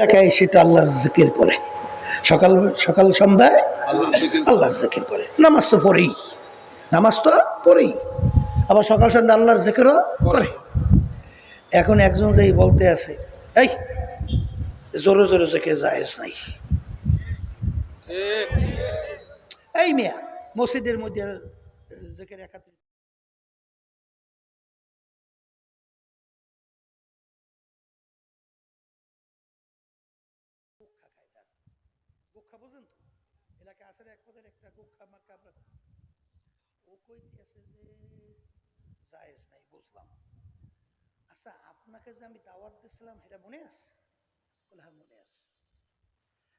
এলাকায় সেটা আল্লাহর জিকির করে। সকাল সকাল সন্ধ্যায় আল্লাহর জিকির করে। নামাজ তো পড়েই। নামাজ তো পড়েই। আবার সকাল সন্ধ্যা আল্লাহর জিকিরও করে। এখন একজন যেই বলতে আছে এই জোরে জোরে জিকির জায়েজ নাই। এই মিয়া মসজিদের মধ্যে জিকির একাত্রিত গুক্ষা বুঝেন তো এলাকা আছে না এক পদের একটা গুক্ষা আমরা ও কইতেছে যে, জায়েজ নাই, বুঝলাম। আচ্ছা আপনাকে যে আমি দাওয়াত দিছিলাম এটা মনে আছে? বলে হ্যাঁ মনে আছে।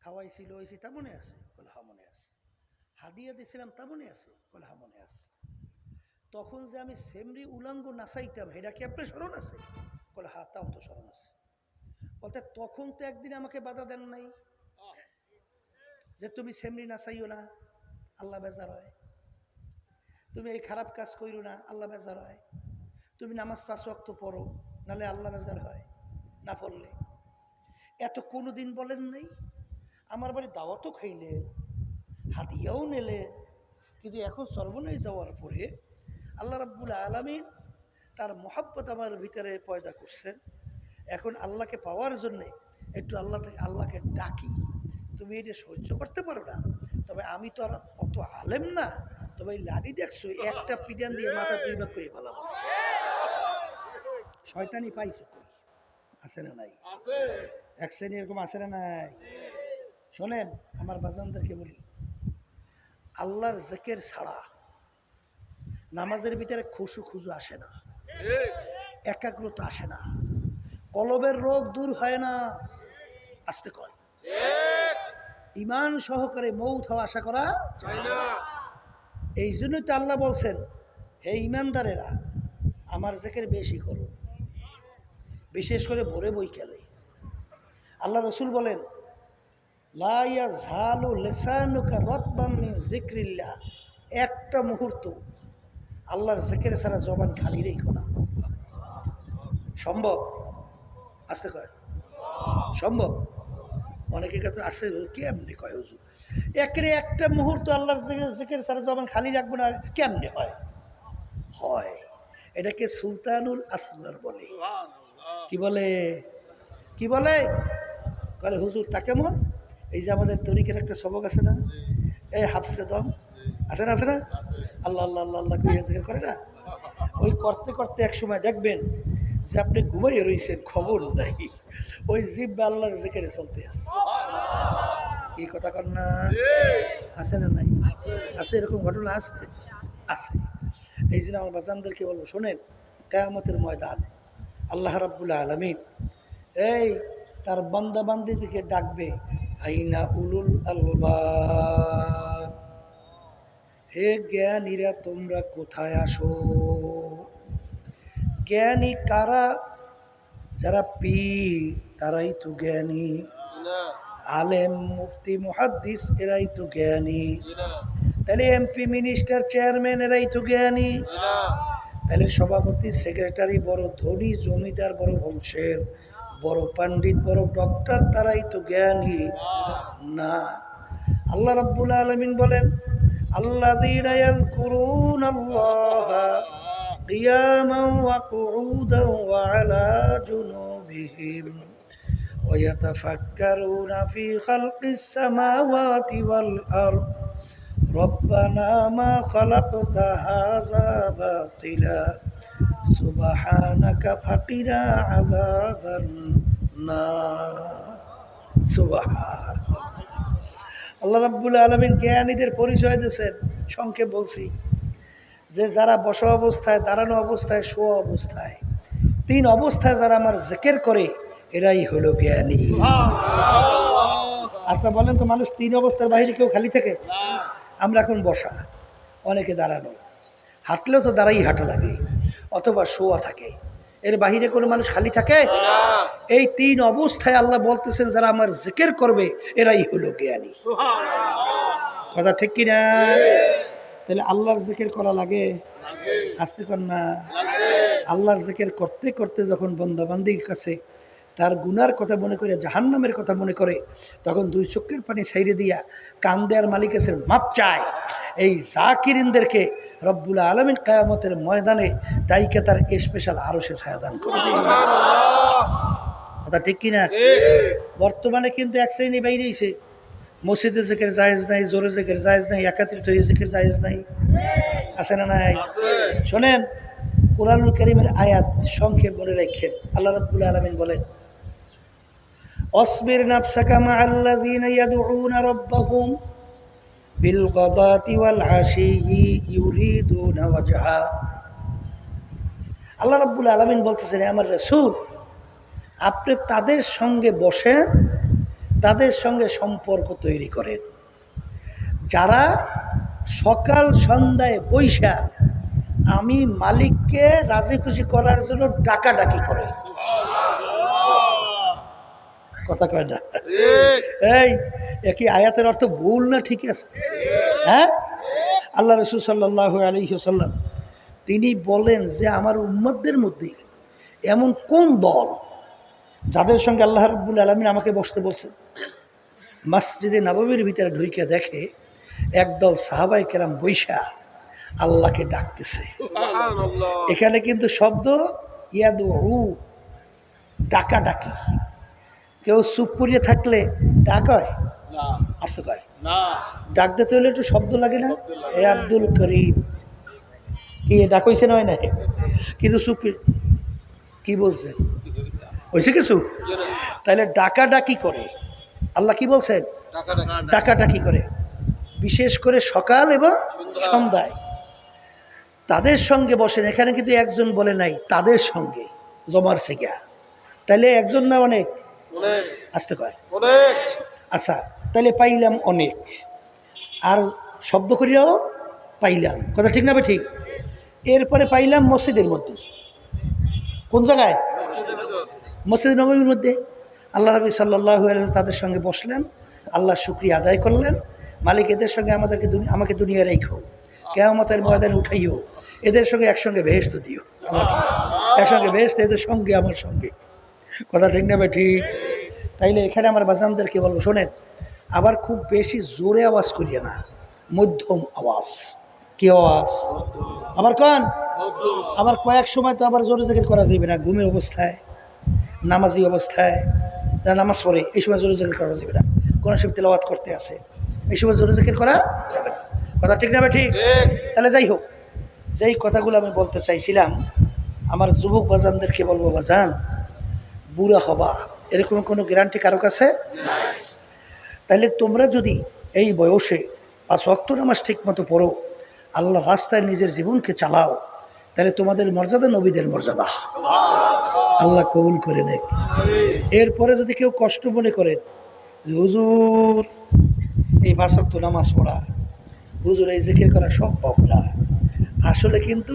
খাওয়াইছিল হয়েছি, তা মনে আছে? বলে হ্যাঁ মনে আছে। হাদিয়া দিছিলাম, তা মনে আছে? বলে হ্যাঁ মনে আছে। তখন যে আমি সেমরি উলাঙ্গ নাচাইতাম এটা কি আপনার স্মরণ আছে? বলে হ্যাঁ তাও তো স্মরণ আছে। বলতে, তখন তো একদিন আমাকে বাধা দেন নাই। যে তুমি সেমরি নাচাইও না, আল্লাহ বেজার হয়। তুমি এই খারাপ কাজ কইরো না, আল্লাহ বেজার হয়। তুমি নামাজ পাঁচ ওয়াক্ত পড়ো নালে আল্লাহ বেজার হয়, না পড়লে। এত কোনো দিন বলেন নাই, আমার বাড়ি দাওয়াতও খাইলে হাদিয়াও নেলে কিন্তু এখন সর্বনাশ যাওয়ার পরে আল্লাহ রাব্বুল আলমিন তার মহাব্বত আমার ভিতরে পয়দা করছেন। এখন আল্লাহকে পাওয়ার জন্যে একটু আল্লাহ থেকে, আল্লাহকে ডাকি। তুমি এটা সহ্য করতে পারো না। তবে আমি তো আর অত আলেম না। তবে লাঠি দেখছ একটা পিডিয়ান দিয়ে মাথা দুই ভাগ করে ফেলাবো। শয়তানি পাইছো আছে না নাই? আছে। এক শ্রেণি এরকম আছে না নাই? শোনেন আমার বাজানদেরকে বলি আল্লাহর জেকের ছাড়া নামাজের ভিতরে খুশু খুজু আসে না। একাগ্রতা আসে না। কলবের রোগ দূর হয় না। আসতে কয়। ইমান সহকারে মৌত হওয়া আশা করা এই জন্য তো আল্লাহ বলছেন হে ইমানদারেরা আমার জেকের বেশি করো। বিশেষ করে ভোরে বৈকালে। আল্লাহ রসুল বলেন লাইয়া ঝালু লেসানুকা রতবামি জিক্রিল্লা একটা মুহূর্ত আল্লাহর জেকের ছাড়া জবান খালি রেখো না। সম্ভব? আসতে কয়। সম্ভব? অনেকের কাছে আসছে কেমনি কয় হুজুর? একরে একটা মুহূর্ত আল্লাহর জেকের ছাড়া জবান খালি রাখব না কেমনে হয়? হয়। এটাকে সুলতানুল আসগর বলে। কি বলে? কি বলে? বলে হুজুর তা কেমন? এই যে আমাদের তরিকের একটা সবক আছে না? এই হাফসে দম। আছে না আছে না? আল্লাহ আল্লাহ আল্লাহ আল্লাহ করে না? ওই করতে করতে এক সময় দেখবেন যে আপনি ঘুমাইয়ে রইছেন, খবর নাই। ওই জিব আল্লাহর জিকেরে চলতে আছে। কি কথা কর না। আছে না নাই? আছে, এরকম ঘটনা আছে? আছে। এই জন্য আমার বাজানদেরকে বলব, শোনেন, কেয়ামতের ময়দান। আল্লাহ রাব্বুল আলমিন, এই তার বান্দা বান্দিদিকে ডাকবে, আইনা উলুল আলবাব। হে জ্ঞানীরা, তোমরা কোথায় আসো? জ্ঞানী কারা? যারা পীর, তারাই তো জ্ঞানী। আলেম, মুফতি, মুহাদ্দিস, এরাই তো জ্ঞানী। তাহলে এমপি, মিনিস্টার, চেয়ারম্যান, এরাই তো জ্ঞানী। তাহলে সভাপতি, সেক্রেটারি, বড় ধনী, জমিদার, বড় বংশের, বড় পণ্ডিত, বড় ডক্টর তারাই তো জ্ঞানী। না। আল্লাহ রাব্বুল আলামিন বলেন আল্লাহ قياما وقعودا وعلى جنوبهم ويتفكرون في خلق السماوات والأرض ربنا ما خلقت هذا باطلا سبحانك فقنا عذاب النار سبحان আল্লাহ রাব্বুল আলমিন জ্ঞানীদের পরিচয় দিয়েছেন সংক্ষেপ বলছি যে যারা বসা অবস্থায় দাঁড়ানো অবস্থায় শোয়া অবস্থায়। তিন অবস্থায় যারা আমার জেকের করে এরাই হলো জ্ঞানী। আচ্ছা বলেন তো মানুষ তিন অবস্থার বাইরে কেউ খালি থাকে? আমরা এখন বসা অনেকে দাঁড়ানো। হাঁটলেও তো দাঁড়াই হাঁটা লাগে অথবা শোয়া থাকে। এর বাহিরে কোনো মানুষ খালি থাকে? এই তিন অবস্থায় আল্লাহ বলতেছেন যারা আমার জিকের করবে এরাই হলো জ্ঞানী। কথা ঠিক কিনা? তাহলে আল্লাহর জিকির করা লাগে? আসতে কর না। আল্লাহর জিকির করতে করতে যখন বন্দাবান্দির কাছে তার গুনার কথা মনে করে জাহান্নামের কথা মনে করে তখন দুই চোখের পানি সাইরে দিয়া আর মালিক এসে মাপ চায়। এই জাকিরিনদেরকে রব্বুল আলমিন কায়ামতের ময়দানে তাইকে তার স্পেশাল আরও সে ছায়াদান করে কথা ঠিক কিনা? বর্তমানে কিন্তু এক শ্রেণি বাইরেইছে মসজিদে জেকের জায়েজ নাই জোরে জেকের জায়েজ নাই একাত্রিত হয়ে জেকের জায়েজ নাই। আছে না নাই? শোনেন কোরআনুল করিমের আয়াত সংক্ষেপ বলে রাখেন। আল্লাহ রাব্বুল আলামিন বলেন অসবির নাফসাকা মা আল্লাযীনা ইয়াদউনা রাব্বাহুম বিল গাদাতি ওয়াল আশিয়ি ইউরিদুনা ওয়াজহা। আল্লাহ রাব্বুল আলামিন বলতেছেন "হে আমার রাসূল আপনি তাদের সঙ্গে বসেন তাদের সঙ্গে সম্পর্ক তৈরি করেন। যারা সকাল সন্ধ্যায় বৈশা আমি মালিককে রাজি খুশি করার জন্য ডাকাডাকি করে। কথা কয় না? এই একই আয়াতের অর্থ ভুল না ঠিক আছে? হ্যাঁ? আল্লাহ রসুল সাল্লাহ আলহিহসাল্লাম তিনি বলেন যে আমার উম্মতদের মধ্যে এমন কোন দল যাদের সঙ্গে আল্লাহ রব্বুল আলমিন আমাকে বসতে বলছে মসজিদে নবমীর ভিতরে ঢুইকে দেখে একদল সাহাবাই কেরাম বৈশা আল্লাহকে ডাকতেছে। এখানে কিন্তু শব্দ ইয়াদ ইয়াদু ডাকা ডাকি কেউ চুপ করিয়ে থাকলে ডাক হয়? আসতে কয়? ডাক দিতে হলে একটু শব্দ লাগে না? এ আব্দুল করিম। কি ডাক হয়েছে নয় না কিন্তু চুপ কি বলছেন? হয়েছে কিছু? তাহলে ডাকা ডাকি করে। আল্লাহ কি বলছেন? ডাকা ডাকি করে। বিশেষ করে সকাল এবং সন্ধ্যায়। তাদের সঙ্গে বসেন। এখানে কিন্তু একজন বলে নাই, তাদের সঙ্গে, জমার শিকা তাহলে একজন না অনেক? আসতে কয়। আচ্ছা তাহলে পাইলাম অনেক। আর শব্দ করিয়াও পাইলাম। কথা ঠিক না ঠিক? এরপরে পাইলাম মসজিদের মধ্যে। কোন জায়গায়? মসজিদ নবমীর মধ্যে আল্লাহ রবি সাল্লাহ তাদের সঙ্গে বসলেন আল্লাহ শুক্রিয়া আদায় করলেন। মালিক এদের সঙ্গে আমাদেরকে আমাকে দুনিয়া রেখো। কেয়ামতের ময়দানে উঠাইও। এদের সঙ্গে একসঙ্গে ভেস্ত দিও। একসঙ্গে ভেস্ত এদের সঙ্গে, আমার সঙ্গে। কথা ঠিক না ঠিক। তাইলে এখানে আমার বাজানদেরকে বলব, শোনেন, আবার খুব বেশি জোরে আওয়াজ করিয়ে না। মধ্যম আওয়াজ। কি আওয়াজ? আবার কন? আবার কয়েক সময় তো আবার জোরে জেকের করা যাবে না, ঘুমের অবস্থায়। নামাজি অবস্থায়, যারা নামাজ পড়ে, এই সময় জোরে জেকের করা যাবে না। কোনো সব তেলাওয়াত করতে আসে এই সময় জোরে জেকের করা যাবে না। কথা ঠিক না ঠিক? তাহলে যাই হোক, যেই কথাগুলো আমি বলতে চাইছিলাম, আমার যুবক বাজানদেরকে বলব বাজান বুড়া হবা। এরকম কোনো গ্যারান্টি কারও কাছে তাহলে তোমরা যদি এই বয়সে পাঁচ অক্ত নামাজ ঠিক মতো পড়ো, আল্লাহ রাস্তায় নিজের জীবনকে চালাও। তাহলে তোমাদের মর্যাদা নবীদের মর্যাদা। আল্লাহ কবুল করে নেক। এরপরে যদি কেউ কষ্ট মনে করেন যে হুজুর, এই পাঁচ অক্ত নামাজ পড়া, হুজুর, এই জিকির করা সম্ভব না আসলে কিন্তু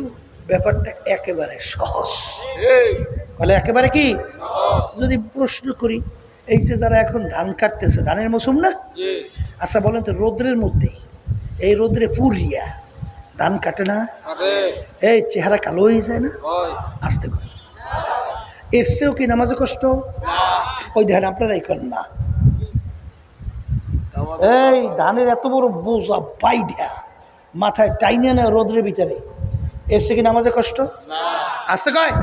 ব্যাপারটা একেবারে সহজ। বলে একেবারে কি? যদি প্রশ্ন করি, এই যে যারা এখন ধান কাটতেছে, ধানের মৌসুম না? আচ্ছা বলেন তো, রৌদ্রের মধ্যে এই রৌদ্রে পুরিয়া ধান কাটে না? এই চেহারা কালো হয়ে যায় না? আসতে করে। এর চেয়েও কি নামাজে কষ্ট? ওই ধান আপনারাই করেন না। এই ধানের এত বড় বোঝা বাই দেয়া মাথায় টাইনে নেয় রোদ্রের ভিতরে। এর কি নামাজে কষ্ট? আসতে কয়।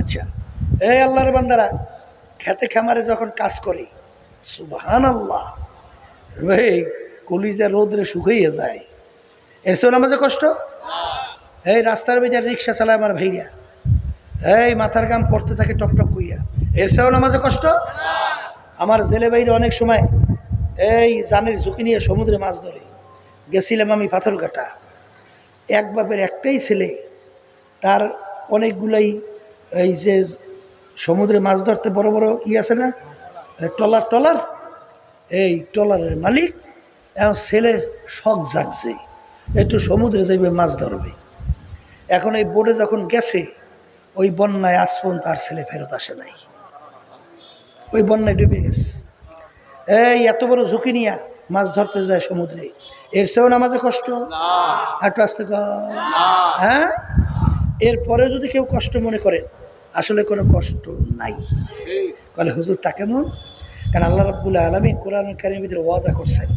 আচ্ছা। এই আল্লাহর বান্দারা খেতে খামারে যখন কাজ করে সুবহান আল্লাহ কলিজা রোদ্রে শুকাইয়ে যায়। এর চেয়েও নামাজে কষ্ট? এই রাস্তার বেজার রিক্সা চালায় আমার ভাইয়া এই মাথার গাম পড়তে থাকে, টপ টপ কইয়া এর চেয়েও নামাজে কষ্ট? আমার জেলে বাইরে অনেক সময় এই জানের ঝুঁকি নিয়ে সমুদ্রে মাছ ধরে। গেছিলাম আমি পাথরঘাটা। এক বাপের একটাই ছেলে, তার অনেকগুলাই এই যে সমুদ্রে মাছ ধরতে বড় বড় ই আছে না? টলার টলার এই টলারের মালিক, এখন ছেলে শখ জাগছে। একটু সমুদ্রে যাইবে মাছ ধরবে। এখন এই বোটে যখন গেছে ওই বন্যায় আজ পর্যন্ত তার ছেলে ফেরত আসে নাই। ওই বন্যায় ডুবে গেছে। এই এত বড় ঝুঁকি নিয়া মাছ ধরতে যায় সমুদ্রে। এর চেয়েও নামাজে কষ্ট? একটু আসতে। হ্যাঁ? এরপরে যদি কেউ কষ্ট মনে করেন আসলে কোনো কষ্ট নাই। বলে হুজুর তা কেমন? কারণ আল্লাহ রাব্বুল আলামিন কোরআন কারীমের ভিতরে ওয়াদা করছেন।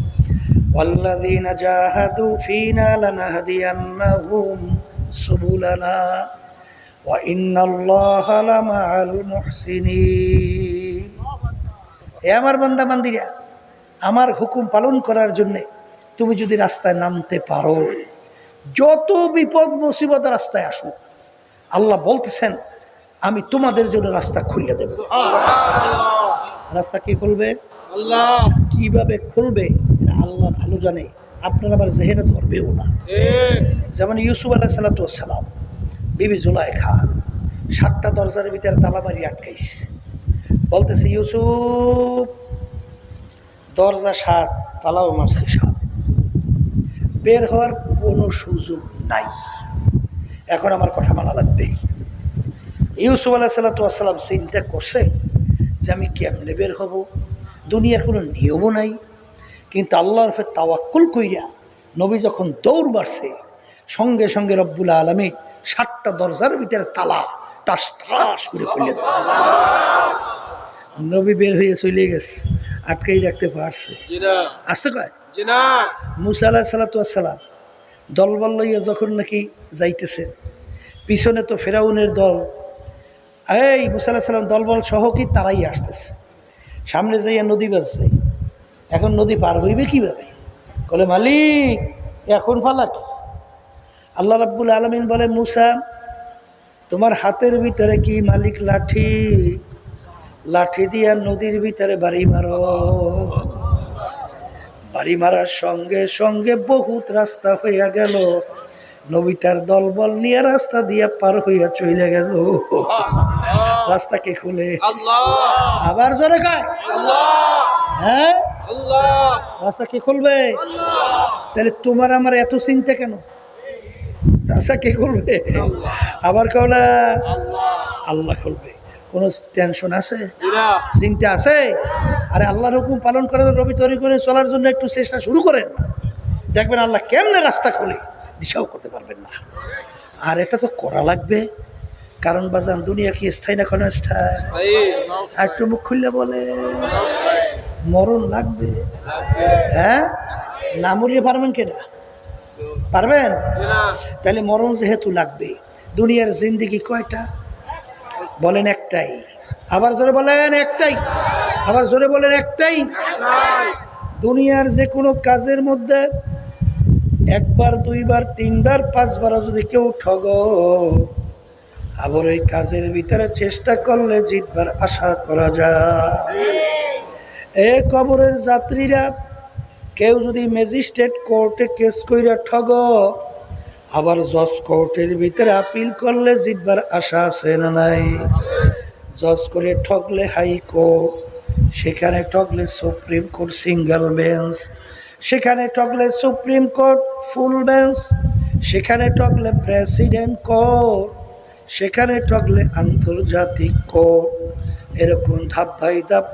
والذين جاهدوا فينا لنهدينهم سبلنا وإن الله لمع المحسنين এ আমার বান্দা বান্দিরা আমার হুকুম পালন করার জন্য তুমি যদি রাস্তায় নামতে পারো যত বিপদ মুসিবত রাস্তায় আসুক আল্লাহ বলতেছেন আমি তোমাদের জন্য রাস্তা খুলে দেব রাস্তা কি খুলবে আল্লাহ কিভাবে খুলবে এটা আল্লাহ ভালো জানে আপনার আবার জেহেনে ধরবেও না। যেমন ইউসুফ আলাহ সালাতাম বিবি জুলাই খা সাতটা দরজার ভিতরে তালা মারি আটকাইস। বলতেছে ইউসুফ দরজা সাত তালাও মারছে সাত। বের হওয়ার কোনো সুযোগ নাই। এখন আমার কথা মানা লাগবে। ইউসুফ আলাহ সাল্লাতাম চিন্তা করছে যে আমি কেমনে বের হব? দুনিয়ার কোনো নিয়মও নাই। কিন্তু আল্লাহর ফের তাওয়াক্কুল কইরা নবী যখন দৌড় মারছে সঙ্গে সঙ্গে রব্বুল আলমী সাতটা দরজার ভিতরে তালা টাস টাস করে খুলে নবী বের হয়ে চলে গেছে আটকেই রাখতে পারছে। আসতে কয়? মুসা আলাহ সালাতাম দলবল লইয়া যখন নাকি যাইতেছে পিছনে তো ফেরাউনের দল। এই মুসা আলাহ সাল্লাম দলবল সহ কি তারাই আসতেছে। সামনে যাইয়া নদী বাজছে। এখন নদী পার হইবে কীভাবে? বলে মালিক এখন ফালা কি? আল্লাহ রাব্বুল আলমিন বলে মুসা তোমার হাতের ভিতরে কি মালিক লাঠি? লাঠি দিয়া নদীর ভিতরে বাড়ি মারো। বাড়ি মারার সঙ্গে সঙ্গে বহুত রাস্তা হইয়া গেল। নবী তার দলবল নিয়ে রাস্তা দিয়া পার হইয়া চলে গেল। রাস্তা কে খুলে? আবার জোরে গায় আল্লাহ। হ্যাঁ? রাস্তা কে খুলবে? তাহলে তোমার আমার এত চিন্তা কেন? রাস্তা কে খুলবে? আবার কেউ না আল্লাহ। খুলবে। কোনো টেনশন আছে? চিন্তা আছে? আরে আল্লাহর হুকুম পালন করে রবি তৈরি করে চলার জন্য একটু চেষ্টা শুরু করেন। দেখবেন আল্লাহ কেমনে রাস্তা খোলে দিশাও করতে পারবেন না। আর এটা তো করা লাগবে। কারণ বাজান দুনিয়া কি স্থায়ী না কোনো স্থায়ী। আর একটু মুখ খুললে বলে। মরণ লাগবে। হ্যাঁ? না মরিয়ে পারবেন কেনা পারবেন? তাহলে মরণ যেহেতু লাগবে, দুনিয়ার জিন্দিগি কয়টা? বলেন একটাই। আবার জোরে বলেন একটাই। আবার জোরে বলেন একটাই। দুনিয়ার যে কোনো কাজের মধ্যে একবার, দুইবার, তিনবার পাঁচবার যদি কেউ ঠগ, আবার ওই কাজের ভিতরে চেষ্টা করলে জিতবার আশা করা যায়। এ কবরের যাত্রীরা, কেউ যদি ম্যাজিস্ট্রেট কোর্টে কেস কইরা ঠগ, আবার জজ কোর্টের ভিতরে আপিল করলে জিতবার আশা আছে না নাই? জজ করে ঠকলে হাই কোর্ট সেখানে ঠকলে সুপ্রিম কোর্ট সিঙ্গেল বেঞ্চ, সেখানে ঠকলে সুপ্রিম কোর্ট ফুল বেঞ্চ, সেখানে ঠকলে প্রেসিডেন্ট কোর্ট, সেখানে ঠকলে আন্তর্জাতিক কোর্ট, এরকম ধাপ বাই ধাপ